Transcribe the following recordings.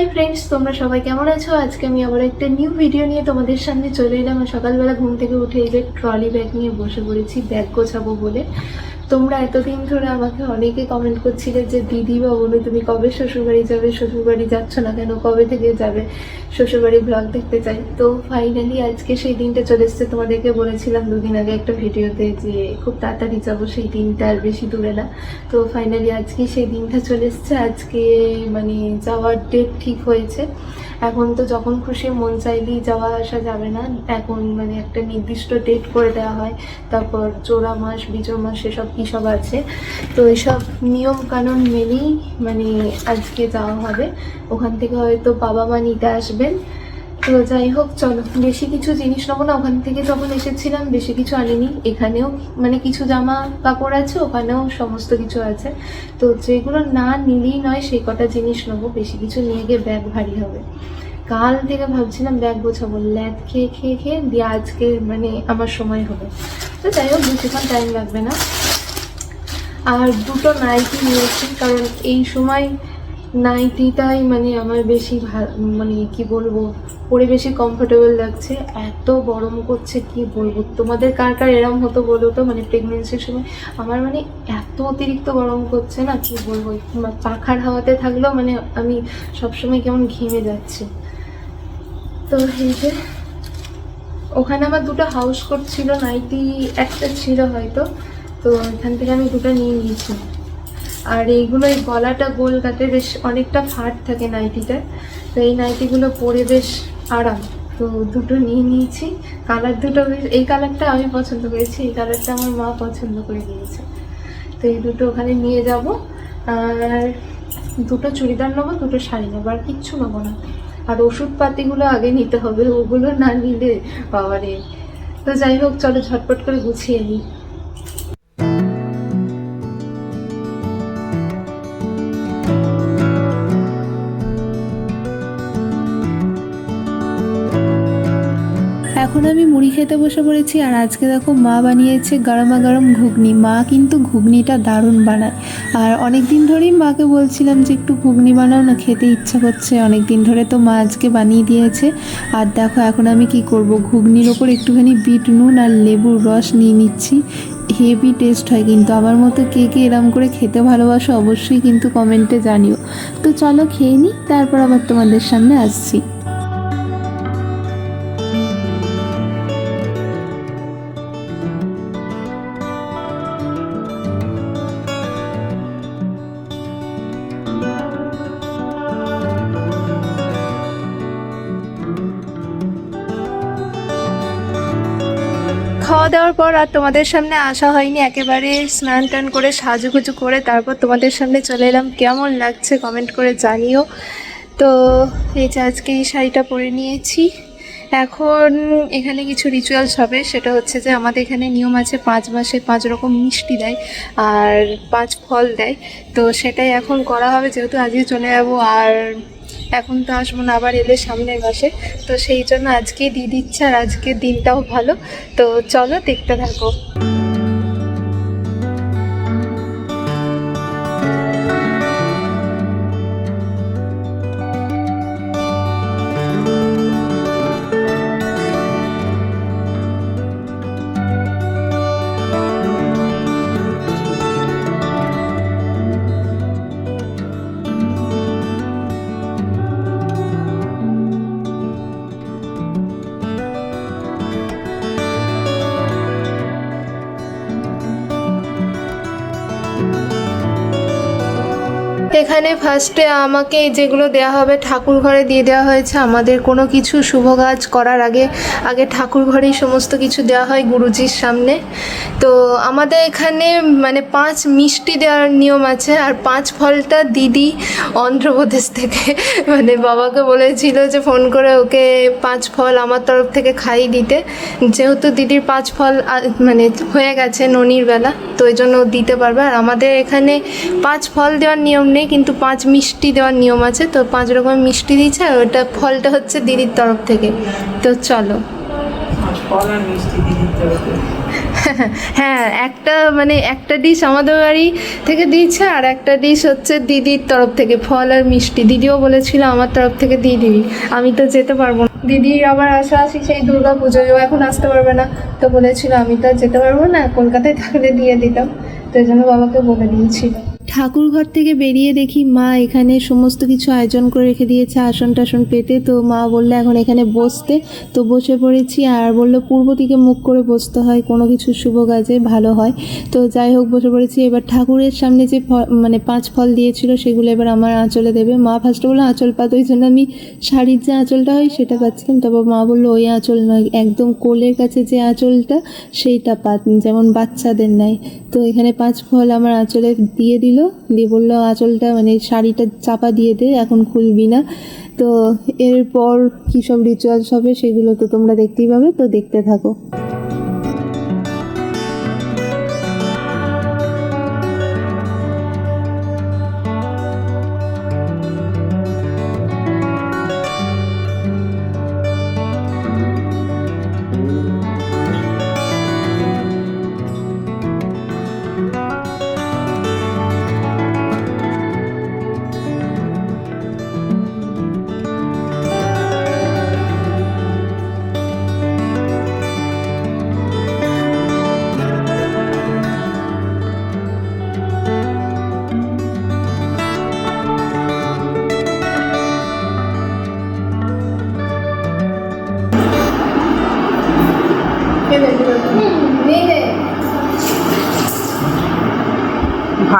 Hi friends তোমরা সবাই কেমন আছো? আজকে আমি আবার একটা নিউ ভিডিও নিয়ে তোমাদের সামনে চলে এলাম। সকালবেলা ঘুম থেকে উঠে এই যে ট্রলি ব্যাগ নিয়ে বসে পড়েছি ব্যাগ গোছাবো বলে। তোমরা এতদিন ধরে আমাকে অনেকে কমেন্ট করছিলে যে, দিদি বা বলো তুমি কবে শ্বশুরবাড়ি যাবে? শ্বশুরবাড়ি যাচ্ছ না কেন? কবে থেকে যাবে? শ্বশুরবাড়ি ব্লগ দেখতে চাই। তো ফাইনালি আজকে সেই দিনটা চলে এসছে। তোমাদেরকে বলেছিলাম দুদিন আগে একটা ভিডিওতে যে, খুব তাড়াতাড়ি যাব, সেই দিনটা আর বেশি দূরে না। তো ফাইনালি আজকে সেই দিনটা চলে এসছে। আজকে মানে যাওয়ার ডেট ঠিক হয়েছে। এখন তো যখন খুশি মন চাইলেই যাওয়া আসা যাবে না। এখন মানে একটা নির্দিষ্ট ডেট করে দেওয়া হয়। তারপর চোরা মাস, বিজয় মাস এসব সব আছে। তো এসব নিয়ম কানুন মেনেই মানে আজকে যাওয়া হবে। ওখান থেকে হয়তো বাবা মা নিতে আসবেন। তো যাই হোক, চলো। বেশি কিছু জিনিস নেব না। ওখান থেকে যখন এসেছিলাম, বেশি কিছু আনিনি। এখানেও মানে কিছু জামা কাপড় আছে, ওখানেও সমস্ত কিছু আছে। তো যেগুলো না নিলেই নয়, সেই কটা জিনিস নেব। বেশি কিছু নিয়ে গিয়ে ব্যাগ ভারী হবে। কাল থেকে ভাবছিলাম ব্যাগ গোছাবো। ল্যাদ খেয়ে খেয়ে খেয়ে দিয়ে আজকে মানে আমার সময় হবে। তো যাই হোক, বেশিক্ষণ টাইম লাগবে না। আর দুটো নাইটি নিয়েছি, কারণ এই সময় নাইটিটাই মানে আমার বেশি মানে কি বলব পরে বেশি কমফোর্টেবল লাগছে। এত গরম করছে, কি বলব? তোমাদের কার কার এরম হতো বলো তো? মানে প্রেগনেন্সির সময় আমার মানে এত অতিরিক্ত গরম করছে না, কি বলব? পাখার হাওয়াতে থাকলেও মানে আমি সবসময় কেমন ঘেমে যাচ্ছি। তো এই যে, ওখানে আমার দুটো হাউস কোট ছিল নাইটি একটা ছিল হয়তো। তো এখান থেকে আমি দুটো নিয়ে নিয়েছি। আর এইগুলো, এই গলাটা গোল কাটে বেশ অনেকটা ফাট থাকে নাইটিটা তো এই নাইটিগুলো পরে বেশ আরাম। তো দুটো নিয়ে নিয়েছি। কালার দুটো বেশ, এই কালারটা আমি পছন্দ করেছি, এই কালারটা আমার মা পছন্দ করে দিয়েছে তো এই দুটো ওখানে নিয়ে যাব। আর দুটো চুড়িদার নেব, দুটো শাড়ি নেব, আর কিচ্ছু নেব না। আর ওষুধপাতিগুলো আগে নিতে হবে, ওগুলো না নিলে বাবারে। তো যাই হোক, চলো ঝটপট করে গুছিয়ে নিই। এখন আমি মুড়ি খেতে বসে পড়েছি আর আজকে দেখো মা বানিয়েছে গরমা গরম ঘুগনি। মা কিন্তু ঘুগনিটা দারুণ বানায়। আর অনেক দিন ধরেই মাকে বলছিলাম যে একটু ঘুগনি বানাও না, খেতে ইচ্ছা করছে। অনেক দিন ধরে তো মা আজকে বানিয়ে দিয়েছে। আর দেখো এখন আমি কি করব? ঘুগনির ওপর একটুখানি বিট নুন আর লেবুর রস নিয়ে নিচ্ছি। হেভি টেস্ট হয় কিন্তু। আমার মতো কে কে এরম করে খেতে ভালোবাসো অবশ্যই কিন্তু কমেন্টে জানিও। তো চলো খেয়ে নিই, তারপর আবার তোমাদের সামনে আসছি। দাওয়ার পর আর তোমাদের সামনে আসা হয়নি। একেবারে স্নান টান করে সাজুগুজু করে তারপর তোমাদের সামনে চলে এলাম। কেমন লাগছে কমেন্ট করে জানিও। তো এই যে আজকে এই শাড়িটা পরে নিয়েছি। এখন এখানে কিছু রিচুয়ালস হবে। সেটা হচ্ছে যে আমাদের এখানে নিয়ম আছে পাঁচ মাসে পাঁচ রকম মিষ্টি দেয় আর পাঁচ ফল দেয়। তো সেটাই এখন করা হবে। যেহেতু আজকে চলে যাব আর এখন তো আসব না, আবার এলে সামনের মাসে। তো সেই জন্য আজকে দিয়ে দিচ্ছে আর আজকের দিনটাও ভালো। তো চলো, দেখতে থাকো। এখানে ফার্স্টে আমাকে যেগুলো দেওয়া হবে ঠাকুর ঘরে দিয়ে দেওয়া হয়েছে। আমাদের কোনো কিছু শুভ কাজ করার আগে আগে ঠাকুর ঘরেই সমস্ত কিছু দেওয়া হয় গুরুজির সামনে। তো আমাদের এখানে মানে পাঁচ মিষ্টি দেওয়ার নিয়ম আছে আর পাঁচ ফলটা দিদি অন্ধ্রপ্রদেশ থেকে মানে বাবাকে বলেছিল যে ফোন করে ওকে পাঁচ ফল আমার তরফ থেকে খাইয়ে দিতে। যেহেতু দিদির পাঁচ ফল মানে হয়ে গেছে ননির বেলা, তো ওই জন্য দিতে পারবে। আর আমাদের এখানে পাঁচ ফল দেওয়ার নিয়ম নেই, কিন্তু পাঁচ মিষ্টি দেওয়ার নিয়ম আছে তো পাঁচ রকমের মিষ্টি দিয়েছে আর ওটা ফলটা হচ্ছে দিদির তরফ থেকে। তো চলো। হ্যাঁ একটা মানে একটা ডিশ আমাদের বাড়ি থেকে দিয়েছে আর একটা ডিশ হচ্ছে দিদির তরফ থেকে। ফল আর মিষ্টি দিদিও বলেছিল আমার তরফ থেকে দিয়ে দিবি। আমি তো যেতে পারব না। দিদি আবার আশা আসি সেই দুর্গা পুজোয় এখন আসতে পারবে না। তো বলেছিল আমি তো আর যেতে পারব না কলকাতায় থাকলে দিয়ে দিতাম। তো এই জন্য বাবাকে বলে দিয়েছিল ঠাকুর ঘর থেকে বেরিয়ে দেখি মা এখানে সমস্ত কিছু আয়োজন করে রেখে দিয়েছে, আসন টাসন পেতে। তো মা বলল, এখন এখানে বসতে। তো বসে পড়েছি আর বলল, পূর্ব দিকে মুখ করে বসতে হয়, কোনো কিছু শুভ কাজে ভালো হয়। তো যাই হোক, বসে পড়েছি। এবার ঠাকুরের সামনে যে মানে পাঁচ ফল দিয়েছিল, সেগুলো এবার আমার আঁচলে দেবে। মা ফার্স্টে বলল, আঁচল পাত ওই জন্য আমি শাড়ির যে আঁচলটা হয়, সেটা পাচ্ছিলাম। তারপর মা বলল, ওই আঁচল নয়, একদম কোলের কাছে যে আঁচলটা, সেইটা পাত যেমন বাচ্চাদের নেয়। তো এখানে পাঁচ ফল আমার আঁচলে দিয়ে দিল। দিয়ে বলল, আঁচলটা মানে শাড়িটা চাপা দিয়ে দে, এখন খুলবি না। তো এরপর কী সব রিচুয়ালস হবে সেগুলো তো তোমরা দেখতেই পাবে, তো দেখতে থাকো।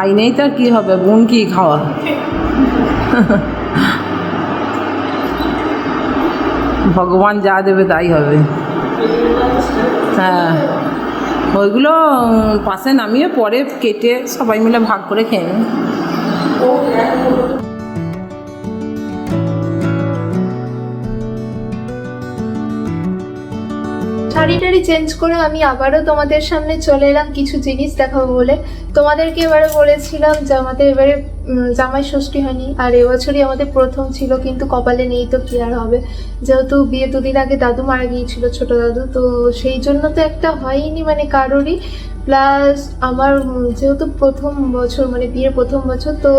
ভাই নেই তার কী হবে? বোন কি খাওয়া? ভগবান যা দেবে তাই হবে। হ্যাঁ। ওইগুলো পাশে নামিয়ে পরে কেটে সবাই মিলে ভাগ করে খেয়ে শাড়ি টাড়ি চেঞ্জ করে আমি আবারও তোমাদের সামনে চলে এলাম কিছু জিনিস দেখাবো বলে। তোমাদেরকে এবারে বলেছিলাম যে আমাদের এবারে জামাই ষষ্ঠী হয়নি, আর এবছরই আমাদের প্রথম ছিল, কিন্তু কপালে নেই তো কি আর হবে। যেহেতু বিয়ে দুদিন আগে দাদু মারা গিয়েছিল, ছোট দাদু, তো সেই জন্য তো একটা হয়নি মানে কারোরই। প্লাস আমার যেহেতু প্রথম বছর মানে বিয়ের প্রথম বছর, তো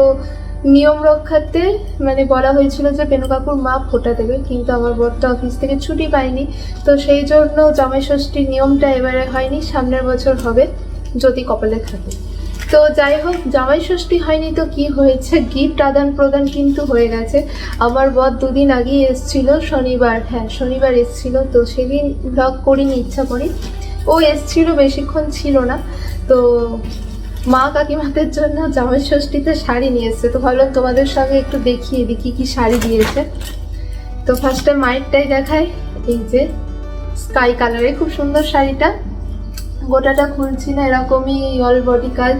নিয়ম রক্ষার্থে মানে বলা হয়েছিল যে পেনু কাকুর মা ফোটা দেবে, কিন্তু আমার বরটা অফিস থেকে ছুটি পায়নি। তো সেই জন্য জামাই ষষ্ঠীর নিয়মটা এবারে হয়নি, সামনের বছর হবে যদি কপালে থাকে। তো যাই হোক জামাই ষষ্ঠী হয়নি তো কি হয়েছে? গিফট আদান প্রদান কিন্তু হয়ে গেছে। আমার বর দুদিন আগেই এসছিল, শনিবার হ্যাঁ শনিবার এসছিল, তো সেদিন ব্লগ করিনি, ইচ্ছা করি। ও এসছিল, বেশিক্ষণ ছিল না। তো মা কাকিমাদের জন্য জামাই ষষ্ঠীতে শাড়ি নিয়ে তো ভাবলাম তোমাদের সঙ্গে একটু দেখিয়ে দিই, কি কি শাড়ি দিয়েছে। তো ফার্স্টে মায়েরটাই দেখায় এই যে স্কাই কালারে খুব সুন্দর শাড়িটা। গোটাটা খুলছি না, এরকমই অল বডি কাজ।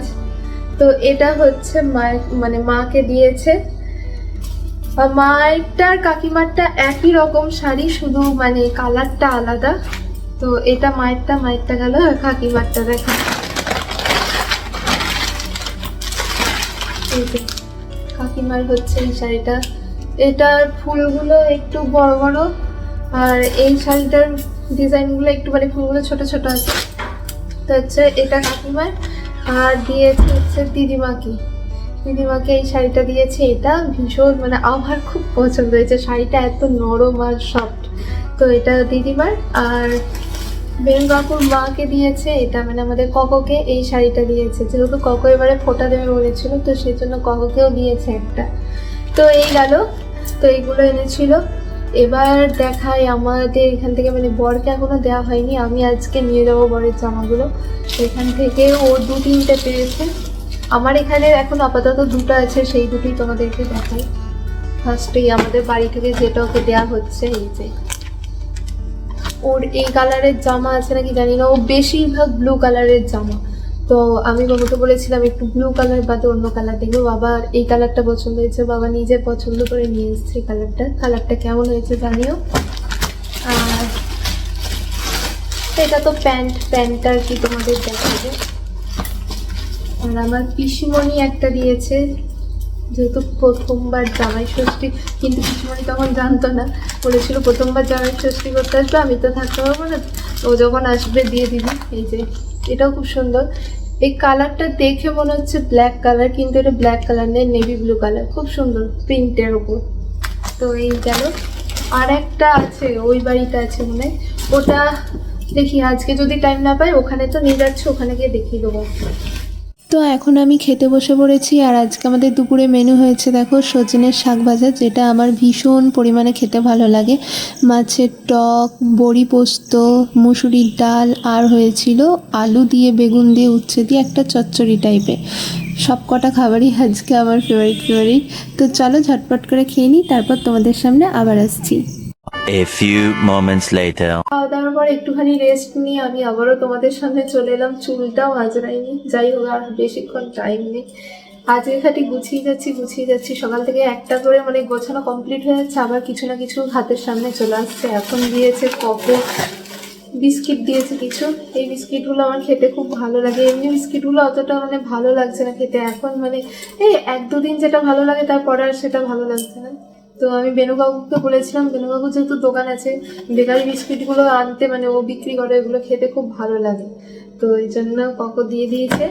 তো এটা হচ্ছে মায়ের মানে মাকে দিয়েছে। আর মায়েরটা আর কাকিমারটা একই রকম শাড়ি, শুধু মানে কালারটা আলাদা। তো এটা মায়েরটা মায়েরটা গেল কাকিমারটা দেখা এই যে কাকিমার হচ্ছে এই শাড়িটা। এটার ফুলগুলো একটু বড় বড়, আর এই শাড়িটার ডিজাইনগুলো একটু মানে ফুলগুলো ছোট ছোট আছে। তো হচ্ছে এটা কাকিমার, আর দিয়েছে হচ্ছে দিদিমাকে। দিদিমাকে এই শাড়িটা দিয়েছে এটা ভীষণ মানে আমার খুব পছন্দ হয়েছে। শাড়িটা এত নরম আর সফট। তো এটা দিদিমার, আর বেন কাকুর মাকে দিয়েছে, এটা মানে আমাদের কককে এই শাড়িটা দিয়েছে। যেহেতু কক এবারে ফোটা দেবে বলেছিল, তো সেই জন্য কককেও দিয়েছে একটা। তো এই গেল, তো এইগুলো এনেছিল। এবার দেখাই আমাদের এখান থেকে মানে বরকে এখনও দেওয়া হয়নি। আমি আজকে নিয়ে যাব বরের জামাগুলো। এখান থেকে ও দু তিনটে পেয়েছে। আমার এখানে এখন আপাতত দুটো আছে, সেই দুটোই তোমাদেরকে দেখাই। ফার্স্টেই আমাদের বাড়ি থেকে যেটা ওকে দেওয়া হচ্ছে, এই যে। ওর এই কালারের জামা আছে নাকি জানি না, ও বেশিরভাগ ব্লু কালারের জামা। তো আমি বাবাকে বলেছিলাম, একটু ব্লু কালার বাদে অন্য কালার দেখব। বাবার এই কালারটা পছন্দ হয়েছে, বাবা নিজে পছন্দ করে নিয়ে এসেছে কালারটা কালারটা কেমন হয়েছে জানিও। আর এটা তো প্যান্ট, প্যান্টটা আর কি তোমাদের দেখাবো। আর আমার পিসিমণি একটা দিয়েছে যেহেতু প্রথমবার জামাই ষষ্ঠী, কিন্তু পিসিমণি তখন জানতো না। বলেছিল, প্রথমবার জামাই ষষ্ঠী করতে আসবে আমি তো থাকতে পারব না। ও যখন আসবে, দিয়ে দিবি। এই যে, এটাও খুব সুন্দর। এই কালারটা দেখে মনে হচ্ছে ব্ল্যাক কালার কিন্তু এটা ব্ল্যাক কালার নেই নেভি ব্লু কালার খুব সুন্দর প্রিন্টের ওপর তো এই গেল। আর একটা আছে, ওই বাড়িটা আছে মনে। ওটা দেখি, আজকে যদি টাইম না পাই, ওখানে তো নিয়ে যাচ্ছে, ওখানে গিয়ে দেখিয়ে দেবো। তো এখন আমি খেতে বসে পড়েছি আর আজকে আমাদের দুপুরে মেনু হয়েছে দেখো সজনের শাক ভাজা, যেটা আমার ভীষণ পরিমাণে খেতে ভালো লাগে। মাছের টক, বড়ি পোস্ত, মুসুরির ডাল, আর হয়েছিল আলু দিয়ে বেগুন দিয়ে উচ্ছে দিয়ে একটা চচ্চড়ি টাইপের সব কটা খাবারই আজকে আমার ফেভারিট ফেভারিট তো চলো ঝটপট করে খেয়ে নিই, তারপর তোমাদের সামনে আবার আসছি। A few moments later. খাওয়া একটুখানি রেস্ট নিয়ে আমি আবারও তোমাদের সামনে চলে এলাম। চুলটাও আজরাইনি যাই হোক, আর বেশিক্ষণ টাইম নেই। আজকে খাটি গুছিয়ে যাচ্ছি গুছিয়ে যাচ্ছি। সকাল থেকে একটা করে মানে গোছানো কমপ্লিট হয়ে যাচ্ছে। আবার কিছু না কিছু হাতের সামনে চলে আসছে। এখন দিয়েছে কপো বিস্কিট দিয়েছে কিছু। এই বিস্কিটগুলো আমার খেতে খুব ভালো লাগে। এমনি বিস্কিটগুলো অতটা মানে ভালো লাগছে না খেতে। এখন মানে এই এক দুদিন যেটা ভালো লাগে, তারপর আর সেটা ভালো লাগছে না। তো আমি বেনুবাবুকে বলেছিলাম বেনুবাবু যেহেতু দোকান আছে, বেকারি বিস্কিটগুলো আনতে মানে ও বিক্রি করে, এগুলো খেতে খুব ভালো লাগে। তো এই জন্য ককো দিয়ে দিয়েছে।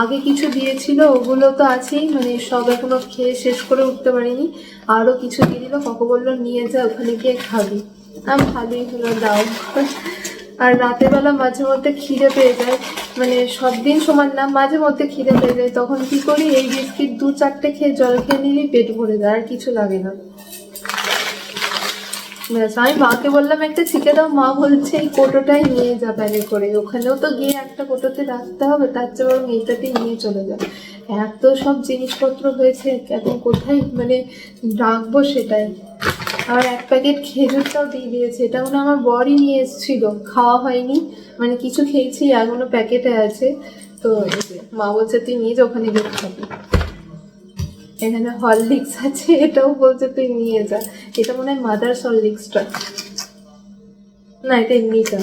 আগে কিছু দিয়েছিল, ওগুলো তো আছেই মানে সব এখনও খেয়ে শেষ করে উঠতে পারিনি। আরও কিছু দিয়ে দিল ককো বলল, নিয়ে যা, ওখানে গিয়ে খাবি। আমি, ভালোই হলো, দাও। আর রাতের বেলা মাঝে মধ্যে খিদে পেয়ে যায় মানে সব দিন সমান না, মাঝে মধ্যে খিদে পেয়ে যায়। তখন কি করি, এই বিস্কিট দু চারটে খেয়ে, জল খেয়ে নিলেই পেট ভরে যায়, আর কিছু লাগে না। ব্যাস, আমি মাকে বললাম, একটা শিখে দাও, মা বলছে, এই কোটোটাই নিয়ে যা ব্যাগে করে। ওখানেও তো গিয়ে একটা কোটোতে রাখতে হবে, তার চেয়ে বরং এইটাতেই নিয়ে চলে যায় এত সব জিনিসপত্র হয়েছে, এখন কোথায় মানে রাখব সেটাই। আর এক প্যাকেট খেজুরটাও দিয়ে দিয়েছে এটা মনে আমার বরই নিয়ে এসেছিল, খাওয়া হয়নি। মানে কিছু খেয়েছি, এখনও প্যাকেটে আছে। তো মা বলছে, তুই নিয়ে ওখানে গিয়ে খাবি এখানে হরলিক্স আছে, এটাও বলছে তুই নিয়ে যা। এটা মনে হয় মাদার্স হরলিক্সটা না, এটা এমনিটা।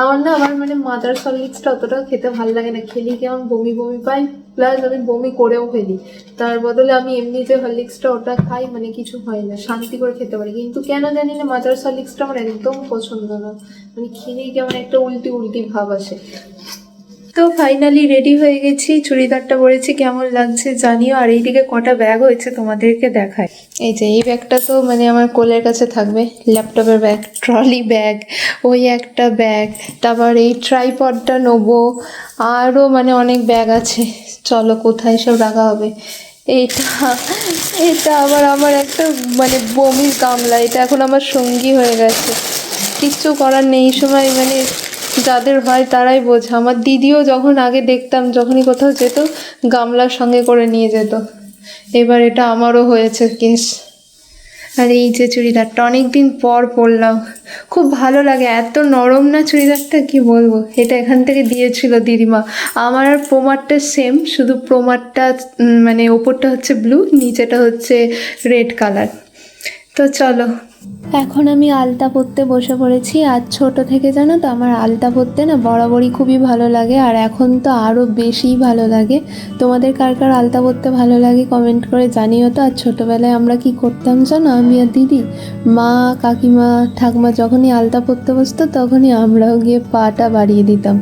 আমার না, আমার মানে মাদার্স হরলিক্সটা অতটাও খেতে ভালো লাগে না। খেলি কেমন বমি বমি পাই? প্লাস আমি বমি করেও ফেলি। তার বদলে আমি এমনি যে হরলিক্সটা ওটা খাই মানে কিছু হয় না। শান্তি করে খেতে পারি। কিন্তু কেন জানি না মাদার্স হরলিক্সটা আমার একদম পছন্দ না। মানে খেলেই কেমন একটা উল্টি উল্টি ভাব আসে। তো ফাইনালি রেডি হয়ে গেছি, চুড়িদারটা পরেছি, কেমন লাগছে জানিও, আর এইদিকে কটা ব্যাগ হয়েছে তোমাদেরকে দেখায় এই যে, এই ব্যাগটা তো মানে আমার কোলের কাছে থাকবে, ল্যাপটপের ব্যাগ ট্রলি ব্যাগ ওই একটা ব্যাগ তারপর এই ট্রাইপডটা নেব আরও মানে অনেক ব্যাগ আছে। চলো, কোথায় সব রাখা হবে? এইটা এটা আবার আমার একটা মানে বমির গামলা, এটা এখন আমার সঙ্গী হয়ে গেছে। কিচ্ছু করার নেই সময় মানে যাদের হয় তারাই বোঝে। আমার দিদিও যখন আগে দেখতাম, যখনই কোথাও যেত, গামলার সঙ্গে করে নিয়ে যেত। এবার এটা আমারও হয়েছে কেস। আর এই যে চুড়িদারটা অনেক দিন পর পরলাম। খুব ভালো লাগে, এত নরম না চুড়িদারটা, কি বলব? এটা এখান থেকে দিয়েছিল দিদিমা। আমার আর প্রোমারটা সেম শুধু প্রোমারটা মানে ওপরটা হচ্ছে ব্লু নিচেটা হচ্ছে রেড কালার তো চলো এখন আমি আলতা পরতে বসে পড়েছি, আর ছোট থেকে জানো তো আমার আলতা পরতে না বরাবরই খুবই ভালো লাগে, আর এখন তো আরও বেশিই ভালো লাগে। তোমাদের কার কার আলতা পরতে ভালো লাগে কমেন্ট করে জানিও তো, আর ছোটোবেলায় আমরা কি করতাম জানো, আমি আর দিদি? মা, কাকিমা, ঠাকমা যখনই আলতা পরতে বসতো তখনই আমরাও গিয়ে পাটা বাড়িয়ে দিতাম।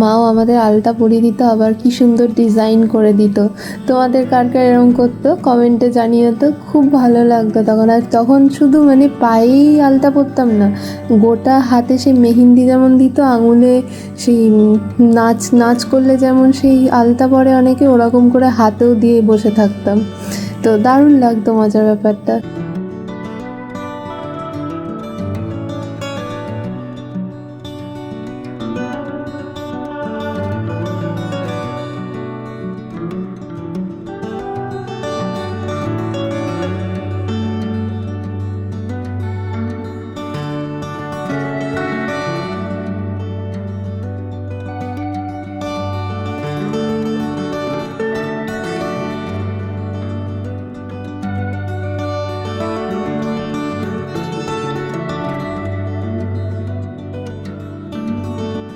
মাও আমাদের আলতা পরিয়ে দিত, আবার কি সুন্দর ডিজাইন করে দিত। তোমাদের কার কার এরকম করতো? কমেন্টে জানিও তো, খুব ভালো লাগতো তখন, আর তখন শুধু মানে পায়েই আলতা পরতাম না। গোটা হাতে সেই মেহেন্দি যেমন দিত, আঙুলে সেই নাচ নাচ করলে যেমন সেই আলতা পরে অনেকে ওরকম করে হাতেও দিয়ে বসে থাকতাম। তো দারুণ লাগতো মজার ব্যাপারটা।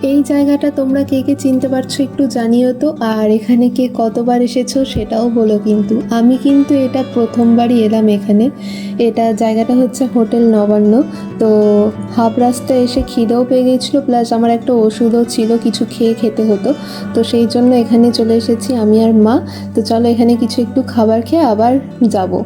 এই জায়গাটা তোমরা কে কে চিনতে পারছ একটু জানিও তো। আর এখানে কে কতবার এসেছ সেটাও বলো কিন্তু। আমি কিন্তু এটা প্রথমবারই এলাম এখানে। এটা জায়গাটা হচ্ছে হোটেল নবান্ন। তো হাফ রাস্তায় এসে খিদেও পেয়ে গেছিল, প্লাস আমার একটা ওষুধও ছিল, কিছু খেয়ে খেতে হতো। তো সেই জন্য এখানে চলে এসেছি আমি আর মা। তো চলো এখানে কিছু একটু খাবার খেয়ে আবার যাব।